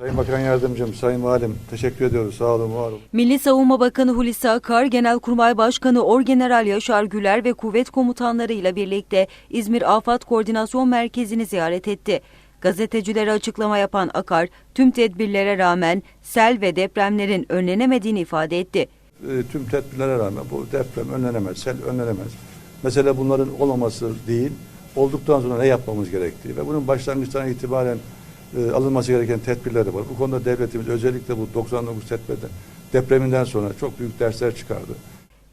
Sayın Bakan Yardımcım, Sayın Valim teşekkür ediyoruz. Sağ olun, var olun. Milli Savunma Bakanı Hulusi Akar, Genelkurmay Başkanı Orgeneral Yaşar Güler ve kuvvet komutanları ile birlikte İzmir Afat Koordinasyon Merkezi'ni ziyaret etti. Gazetecilere açıklama yapan Akar, tüm tedbirlere rağmen sel ve depremlerin önlenemediğini ifade etti. E, tüm tedbirlere rağmen bu deprem önlenemez, sel önlenemez. Mesele bunların olmaması değil, olduktan sonra ne yapmamız gerektiği ve bunun başlangıçtan itibaren e, alınması gereken tedbirleri var. Bu konuda devletimiz özellikle bu 99 tedbirde depreminden sonra çok büyük dersler çıkardı.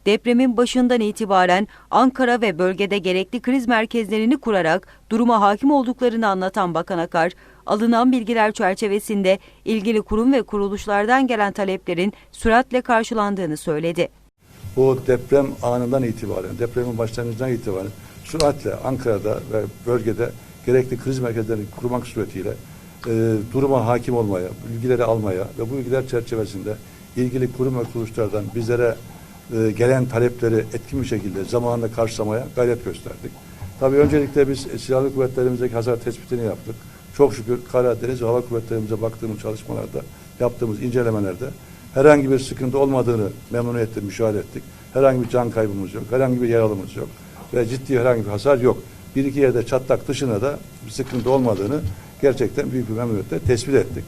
Depremin başından itibaren Ankara ve bölgede gerekli kriz merkezlerini kurarak duruma hakim olduklarını anlatan Bakan Akar, alınan bilgiler çerçevesinde ilgili kurum ve kuruluşlardan gelen taleplerin süratle karşılandığını söyledi. Bu deprem anından itibaren, depremin başlangıcından itibaren süratle Ankara'da ve bölgede gerekli kriz merkezlerini kurmak suretiyle e, duruma hakim olmaya, bilgileri almaya ve bu bilgiler çerçevesinde ilgili kurum ve kuruluşlardan bizlere e, gelen talepleri etkin bir şekilde zamanında karşılamaya gayret gösterdik. Tabii öncelikle biz silahlı kuvvetlerimizdeki hasar tespitini yaptık. Çok şükür kara, deniz ve hava kuvvetlerimize baktığımız çalışmalarda, yaptığımız incelemelerde herhangi bir sıkıntı olmadığını memnuniyetle müşahede ettik. Herhangi bir can kaybımız yok, herhangi bir yaralımız yok ve ciddi herhangi bir hasar yok. Bir iki yerde çatlak dışında da bir sıkıntı olmadığını gerçekten büyük bir memnuniyetle tespit ettik.